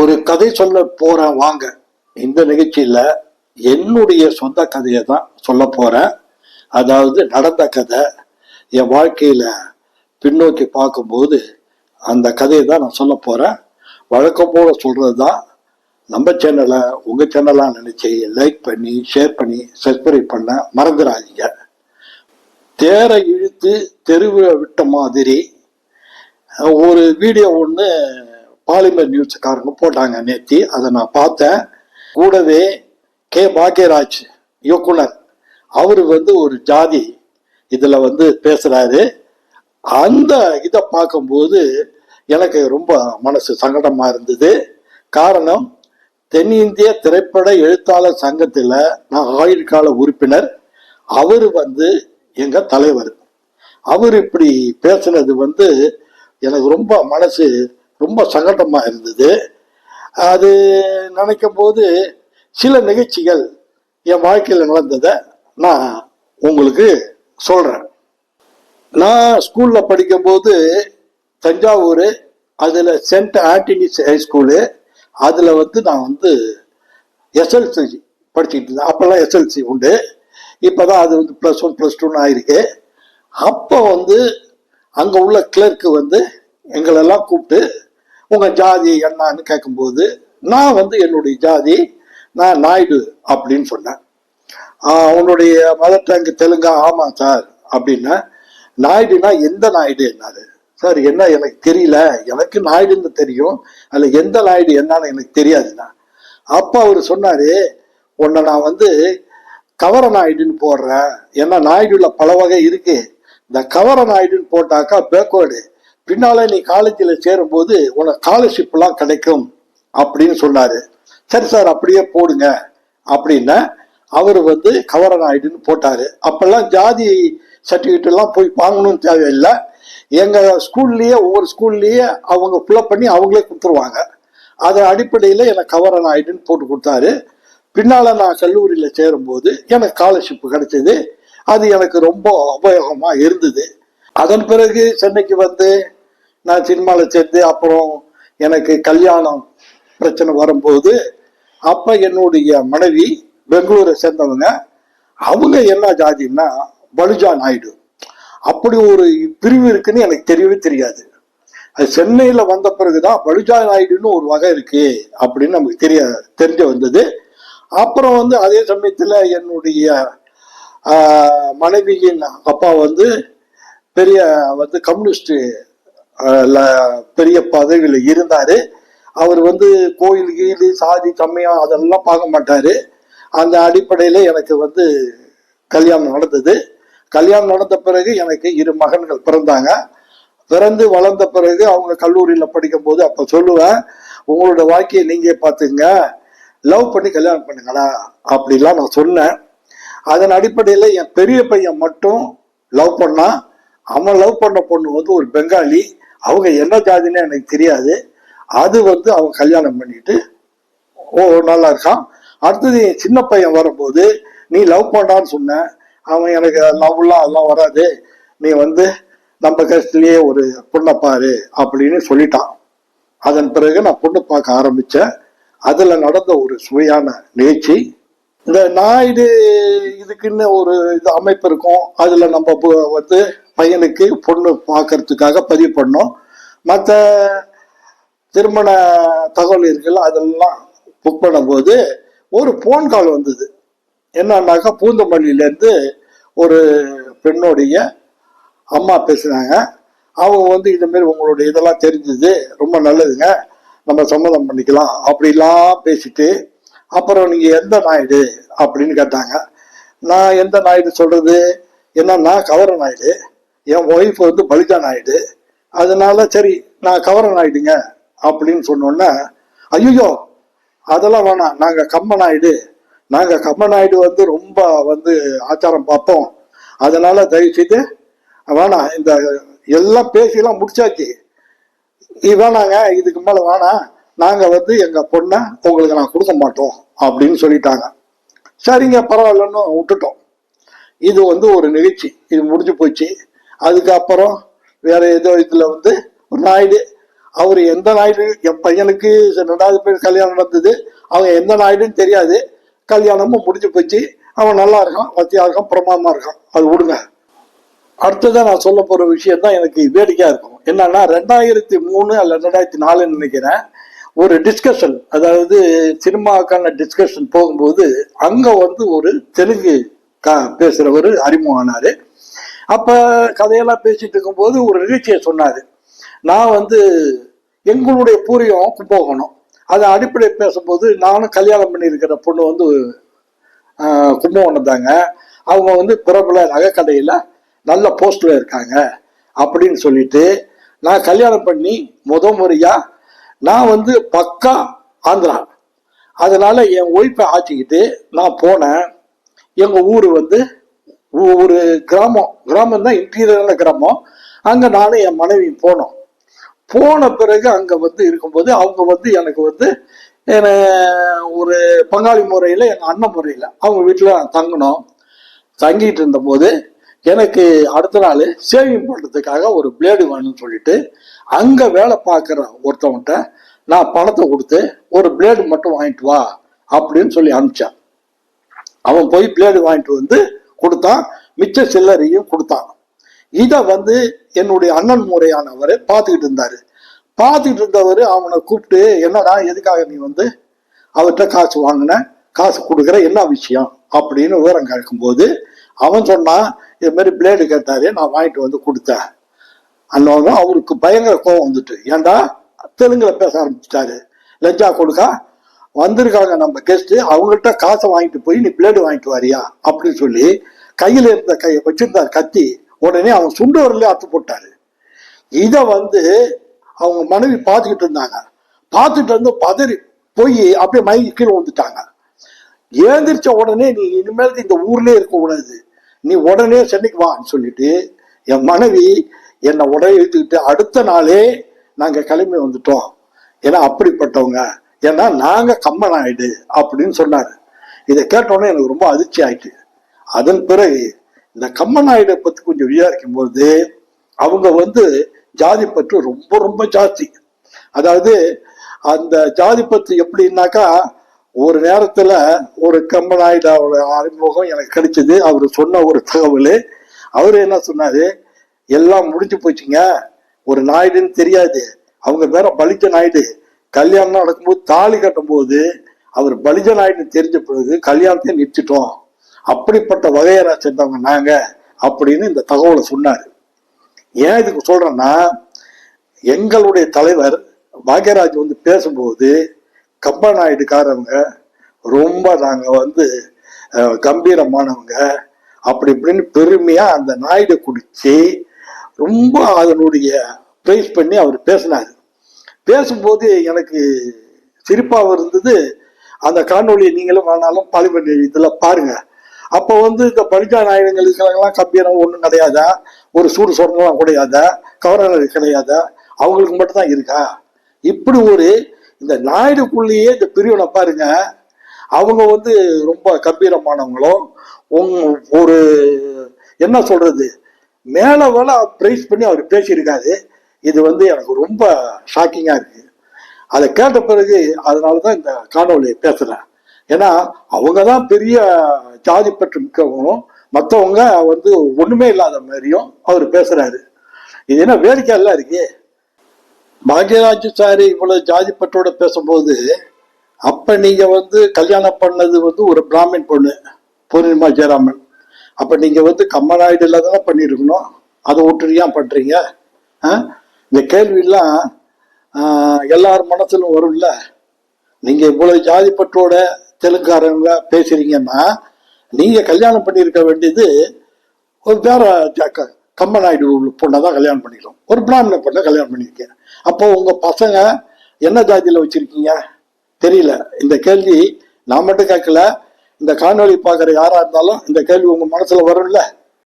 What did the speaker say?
ஒரு கதை சொல்ல போறேன் வாங்க. இந்த நிகழ்ச்சியில என்னுடைய சொந்த கதையை தான் சொல்ல போறேன். அதாவது நடந்த கதை என் வாழ்க்கையில பின்னோக்கி பார்க்கும்போது அந்த கதையை தான் நான் சொல்ல போறேன். வழக்கம் போல சொல்றது தான் நம்ம சேனலை உங்க சேனலாக நினச்சி லைக் பண்ணி ஷேர் பண்ணி சப்ஸ்கிரைப் பண்ண மறந்துடாதீங்க. தேரை இழுத்து தெருவில் விட்ட மாதிரி ஒரு வீடியோ ஒன்று பாலிமர் நியூஸ்காரங்க போட்டாங்க நேத்தி. அதை நான் பார்த்தேன். கூடவே கே. பாக்யராஜ் இயக்குனர். அவர் வந்து ஒரு ஜாதி. இதில் வந்து பேசுகிறாரு அந்த இதை பார்க்கும்போது எனக்கு ரொம்ப மனசு சங்கடமாக இருந்தது. காரணம் தென்னிந்திய திரைப்பட எழுத்தாளர் சங்கத்தில் நான் ஆயுட்கால உறுப்பினர். அவர் வந்து எங்கள் தலைவர். அவர் இப்படி பேசுனது வந்து எனக்கு ரொம்ப மனசு ரொம்ப சங்கடமாக இருந்தது. அது நினைக்கும் போது சில நிகழ்ச்சிகள் என் வாழ்க்கையில் நடந்ததை நான் உங்களுக்கு சொல்கிறேன் நான் ஸ்கூலில் படிக்கும்போது தஞ்சாவூர் அதில் சென்ட் ஆண்டனிஸ் ஹை ஸ்கூலு அதில் வந்து நான் வந்து எஸ்எல்சி படிச்சுட்டு இருந்தேன். அப்போல்லாம் எஸ்எல்சி உண்டு. இப்போ தான் அது வந்து ப்ளஸ் ஒன் ப்ளஸ் டூன்னு ஆயிருக்கு. அப்போ வந்து அங்கே உள்ள கிளர்க்கு வந்து எங்களெல்லாம் கூப்பிட்டு உங்கள் ஜாதி என்னன்னு கேட்கும்போது நான் வந்து என்னுடைய ஜாதி நான் நாயுடு அப்படின்னு சொன்னேன். ஆஹ் உன்னுடைய மதர் டங்கு தெலுங்கா ஆமாம் சார் அப்படின்னா நாயுடுனா எந்த நாயுடு என்னாரு? சார் என்ன எனக்கு தெரியல. எனக்கு நாயுடுன்னு தெரியும். அதில் எந்த நாயுடு என்னன்னு எனக்கு தெரியாதுண்ணா. அப்ப அவர் சொன்னாரு உன்னை நான் வந்து கவர நாயுடுன்னு போடுறேன். ஏன்னா நாயுடுல பல வகை இருக்கு. இந்த கவர நாயுடுன்னு போட்டாக்கா பேக்வேர்டு பின்னால நீ காலேஜில் சேரும்போது உனக்கு ஸ்காலர்ஷிப்லாம் கிடைக்கும் அப்படின்னு சொன்னாரு. சரி சார் அப்படியே போடுங்க அப்படின்னா அவர் வந்து கவரன் ஆயிடுன்னு போட்டாரு. அப்பெல்லாம் ஜாதி சர்டிஃபிகேட் எல்லாம் போய் வாங்கணும்னு தேவையில்லை. எங்க ஸ்கூல்லயே ஒவ்வொரு ஸ்கூல்லயே அவங்க ஃபில்அப் பண்ணி அவங்களே கொடுத்துருவாங்க. அதன் அடிப்படையில் எனக்கு கவரன் ஆயிடுன்னு போட்டு கொடுத்தாரு. பின்னால நான் கல்லூரியில் சேரும்போது எனக்கு ஸ்காலர்ஷிப் கிடைச்சது. அது எனக்கு ரொம்ப உபயோகமாக இருந்தது. அதன் பிறகு சென்னைக்கு வந்து நான் சினிமாவில் சேர்ந்து அப்புறம் எனக்கு கல்யாணம் பிரச்சனை வரும்போது அப்ப என்னுடைய மனைவி பெங்களூரை சேர்ந்தவங்க. அவங்க என்ன ஜாதின்னா பலுஜா நாயுடு. அப்படி ஒரு பிரிவு இருக்குன்னு எனக்கு தெரியவே தெரியாது. அது சென்னையில் வந்த பிறகுதான் பலுஜா நாயுடுன்னு ஒரு வகை இருக்கு அப்படின்னு நமக்கு தெரிய தெரிஞ்ச வந்தது. அப்புறம் வந்து அதே சமயத்தில் என்னுடைய மனைவியின் அப்பா வந்து பெரிய வந்து கம்யூனிஸ்ட் பெரிய பதவியில் இருந்தாரு. அவர் வந்து கோயில் கீழ் சாதி சமயம் அதெல்லாம் பார்க்க மாட்டாரு. அந்த அடிப்படையில் எனக்கு வந்து கல்யாணம் நடந்தது. கல்யாணம் நடந்த பிறகு எனக்கு இரு மகன்கள் பிறந்தாங்க. பிறந்து வளர்ந்த பிறகு அவங்க கல்லூரியில் படிக்கும்போது அப்போ சொல்லுவேன் உங்களோட வாழ்க்கையை நீங்கள் பார்த்துங்க. லவ் பண்ணி கல்யாணம் பண்ணுங்களா அப்படிலாம் நான் சொன்னேன். அதன் அடிப்படையில் என் பெரிய பையன் மட்டும் லவ் பண்ணான். அவன் லவ் பண்ண பொண்ணு வந்து ஒரு பெங்காலி. அவங்க என்ன ஜாதின்னு எனக்கு தெரியாது. அது வந்து அவன் கல்யாணம் பண்ணிட்டு ஓ நல்லா இருக்கான். அடுத்தது என் சின்ன பையன் வரும்போது நீ லவ் பண்ணான்னு சொன்ன. அவன் எனக்கு லவ்லாம் அதெல்லாம் வராது. நீ வந்து நம்ம கஷ்டத்துலேயே ஒரு பொண்ணை பாரு அப்படின்னு சொல்லிட்டான். அதன் பிறகு நான் பொண்ணு பார்க்க ஆரம்பிச்சேன். அதுல நடந்த ஒரு சுவையான நிகழ்ச்சி. இந்த நாயுடு இதுக்குன்னு ஒரு இது அமைப்பு இருக்கும். அதுல நம்ம பு- வந்து பையனுக்கு பொண்ணு பார்க்கறதுக்காக பதிவு பண்ணோம். மற்ற திருமண தகவல் இருக்குல்ல அதெல்லாம் புக் பண்ணும்போது ஒரு ஃபோன் கால் வந்தது. என்னன்னாக்கா பூந்தமல்லியிலேருந்து ஒரு பெண்ணுடைய அம்மா பேசுனாங்க அவங்க வந்து இதுமாரி உங்களுடைய இதெல்லாம் தெரிஞ்சது ரொம்ப நல்லதுங்க. நம்ம சம்மதம் பண்ணிக்கலாம் அப்படிலாம் பேசிட்டு அப்புறம் நீங்கள் எந்த நாயுடு அப்படின்னு கேட்டாங்க. நான் எந்த நாயுடு சொல்கிறது என்னன்னா கவர நாயுடு. என் ஒய்ஃப் வந்து பலிதான் ஆயிடு அதனால சரி நான் கவரன் ஆயிடுங்க அப்படின்னு சொன்னோன்னே ஐயோ அதெல்லாம் வேணாம் நாங்க கம்மன் ஆயிடு. நாங்க கம்மன் ஆயிடு வந்து ரொம்ப வந்து ஆச்சாரம் பார்ப்போம். அதனால தயவுசெய்து வேணாம் இந்த எல்லாம் பேசிலாம் முடிச்சாச்சு. இது வேணாங்க இதுக்கு மேல வேணாம். நாங்க வந்து எங்க பொண்ணை உங்களுக்கு நான் கொடுக்க மாட்டோம் அப்படின்னு சொல்லிட்டாங்க. சரிங்க பரவாயில்லன்னு விட்டுட்டோம். இது வந்து ஒரு நிகழ்ச்சி. இது முடிஞ்சு போச்சு. அதுக்கப்புறம் வேற ஏதோ இதுல வந்து ஒரு நாயுடு அவர் எந்த நாயுடு என் பையனுக்கு ரெண்டாவது பேர் கல்யாணம் நடந்தது அவங்க எந்த நாயுடுன்னு தெரியாது. கல்யாணமும் முடிஞ்சு போச்சு. அவன் நல்லா இருக்கான் வத்தியாக இருக்கான் பிரமாதமா இருக்கான். அது விடுங்க. அடுத்ததான் நான் சொல்ல போற விஷயம் தான் எனக்கு வேடிக்கையா இருக்கும். என்னன்னா ரெண்டாயிரத்தி மூணு அல்ல ரெண்டாயிரத்தி நாலுன்னு நினைக்கிறேன். ஒரு டிஸ்கஷன் அதாவது சினிமாக்கான டிஸ்கஷன் போகும்போது அங்க வந்து ஒரு தெலுங்கு கா பேசுறவர் அறிமுகம் ஆனாரு அப்போ கதையெல்லாம் பேசிட்டு இருக்கும்போது ஒரு நிகழ்ச்சியை சொன்னார். நான் வந்து எங்களுடைய பூரியம் கும்பகோணம். அதை அடிப்படை பேசும்போது நானும் கல்யாணம் பண்ணியிருக்கிற பொண்ணு வந்து கும்பகோணம் தாங்க. அவங்க வந்து பிரபல நகைக்கடையில் நல்ல போஸ்டில் இருக்காங்க அப்படின்னு சொல்லிட்டு நான் கல்யாணம் பண்ணி முத முறையாக நான் வந்து பக்கா ஆந்திரா. அதனால் என் ஒய்ஃபை ஆச்சிக்கிட்டு நான் போனேன். எங்கள் ஊர் வந்து ஒரு கிராமம் கிராமம் தான் இன்டீரியரான கிராமம். அங்க நானும் என் மனைவி போனோம். போன பிறகு அங்க வந்து இருக்கும்போது அவங்க வந்து எனக்கு வந்து என்ன ஒரு பங்காளி முறையில் எங்கள் அண்ணன் முறையில் அவங்க வீட்டில் நான் தங்கினோம். தங்கிட்டு இருந்தபோது எனக்கு அடுத்த நாள் சேவிங் பண்ணுறதுக்காக ஒரு பிளேடு வேணும்னு சொல்லிட்டு அங்கே வேலை பார்க்குற ஒருத்தவன்கிட்ட நான் பணத்தை கொடுத்து ஒரு பிளேடு மட்டும் வாங்கிட்டு வா அப்படின்னு சொல்லி அனுப்பிச்சான். அவன் போய் பிளேடு வாங்கிட்டு வந்து கொடுத்தான் மிச்ச சில்லறையும் கொடுத்தான். இதை வந்து என்னுடைய அண்ணன் முறையானவர் பார்த்துக்கிட்டு இருந்தாரு. பார்த்துக்கிட்டு இருந்தவர் அவனை கூப்பிட்டு என்னடா எதுக்காக நீ வந்து அவர்கிட்ட காசு வாங்கின? காசு கொடுக்குற என்ன விஷயம்? அப்படின்னு விவரம் கேட்கும்போது அவன் சொன்னான் இது மாதிரி பிளேடு கேட்டாரு நான் வாங்கிட்டு வந்து கொடுத்தேன். அண்ணன் அவருக்கு பயங்கர கோவம் வந்துட்டு ஏன்டா தெலுங்குல பேச ஆரம்பிச்சிட்டாரு. லஞ்சா கொடுக்கா? வந்திருக்காங்க நம்ம கெஸ்ட் அவங்கள்ட்ட காசை வாங்கிட்டு போய் நீ பிளேடு வாங்கிட்டு வரியா? அப்படின்னு சொல்லி கையில இருந்த கையை வச்சிருந்தார் கத்தி உடனே அவன் சுண்டு வரல அத்து போட்டாரு. இதை வந்து அவங்க மனைவி பார்த்துக்கிட்டு இருந்தாங்க. பார்த்துட்டு வந்து பதறி போய் அப்படியே மயங்கி கீழே வந்துட்டாங்க ஏந்திரிச்ச உடனே நீ இனிமேல் இந்த ஊர்லயே இருக்க கூடாது. நீ உடனே சென்னைக்கு வான்னு சொல்லிட்டு என் மனைவி என்னை உடனே இழுத்துக்கிட்டு அடுத்த நாளே நாங்கள் கிளம்பி வந்துட்டோம். ஏன்னா அப்படிப்பட்டவங்க. ஏன்னா நாங்க கம்மன் ஆயிடு அப்படின்னு சொன்னாரு. இதை கேட்டோன்னே எனக்கு ரொம்ப அதிர்ச்சி ஆயிட்டு. அதன் பிறகு இந்த கம்மன் ஆயிடை பத்தி கொஞ்சம் விசாரிக்கும் போது அவங்க வந்து ஜாதி பற்று ரொம்ப ரொம்ப ஜாஸ்தி. அதாவது அந்த ஜாதி பற்று எப்படின்னாக்கா ஒரு நேரத்தில் ஒரு கம்மநாயுடாவோட அறிமுகம் எனக்கு கிடைச்சது. அவர் சொன்ன ஒரு தகவல். அவர் என்ன சொன்னார்? எல்லாம் முடிஞ்சு போச்சுங்க. ஒரு நாயுடுன்னு தெரியாது. அவங்க வேற பலித்த நாயுடு. கல்யாணம் நடக்கும்போது தாலி கட்டும்போது அவர் பலிஜ ஆயிட்டு தெரிஞ்ச பிறகு கல்யாணத்தையும் நிறுத்திட்டோம். அப்படிப்பட்ட வகையரா சேர்ந்தவங்க நாங்க அப்படின்னு இந்த தகவலை சொன்னார். ஏன் இதுக்கு சொல்றேன்னா எங்களுடைய தலைவர் பாக்யராஜ் வந்து பேசும்போது கம்பநாயுடுக்காரவங்க ரொம்ப நாங்கள் வந்து கம்பீரமானவங்க அப்படி இப்படின்னு பெருமையாக அந்த நாயுடை குடிச்சு ரொம்ப அதனுடைய ப்ரைஸ் பண்ணி அவர் பேசினார். பேசும்போது எனக்கு சிரிப்பாக இருந்தது. அந்த காணொலியை நீங்களும் வேணாலும் பார்லிமெண்ட் இதில் பாருங்க. அப்போ வந்து இந்த பலிஜா இருக்கிறவங்கலாம் கம்பீரம் ஒன்றும் கிடையாதா? ஒரு சூடு சொரணம் கிடையாதா? கவர்னர் கிடையாதா? அவங்களுக்கு மட்டும்தான் இருக்கா? இப்படி ஒரு இந்த நாயுடுக்குள்ளேயே இந்த பிரிவினை பாருங்க. அவங்க வந்து ரொம்ப கம்பீரமானவங்களும் உங் ஒரு என்ன சொல்றது? மேலே வேலை பிரைஸ் பண்ணி அவர் பேசியிருக்காரு. இது வந்து எனக்கு ரொம்ப ஷாக்கிங்காக இருக்கு. அதை கேட்ட பிறகு அதனால தான் இந்த காணொலியை பேசுகிறேன் ஏன்னா அவங்க தான் பெரிய ஜாதி பற்று மிக்கவங்களும் மற்றவங்க வந்து ஒன்றுமே இல்லாத மாதிரியும் அவர் பேசுகிறாரு இது என்ன வேடிக்கை எல்லாம் இருக்கு? பாக்யராஜ் சாரி இவ்வளோ ஜாதி பற்றோட பேசும்போது அப்போ நீங்கள் வந்து கல்யாணம் பண்ணது வந்து ஒரு பிராமின் பொண்ணு பூர்ணிமா ஜெயராமன். அப்போ நீங்கள் வந்து கம்மநாயுடுல தானே பண்ணியிருக்கணும்? அதை விட்டு ஏன் ஆ? இந்த கேள்வியெல்லாம் எல்லார் மனசிலும் வரும்ல? நீங்கள் இவ்வளவு ஜாதிப்பட்டோட பற்றோட தெலுங்காரங்க பேசுறீங்கன்னா நீங்கள் கல்யாணம் பண்ணியிருக்க வேண்டியது ஒரு வேற ஜ- க- கம்மநாயுடு பொண்ணை தான் கல்யாணம் பண்ணிக்கிறோம். ஒரு பிராமண பொண்ணை கல்யாணம் பண்ணியிருக்கேன். அப்போ உங்கள் பசங்க என்ன ஜாதியில் வச்சுருக்கீங்க? தெரியல. இந்த கேள்வி நான் மட்டும் கேட்கல. இந்த காணொலி பார்க்குற யாராக இருந்தாலும் இந்த கேள்வி உங்கள் மனசில் வரும்ல?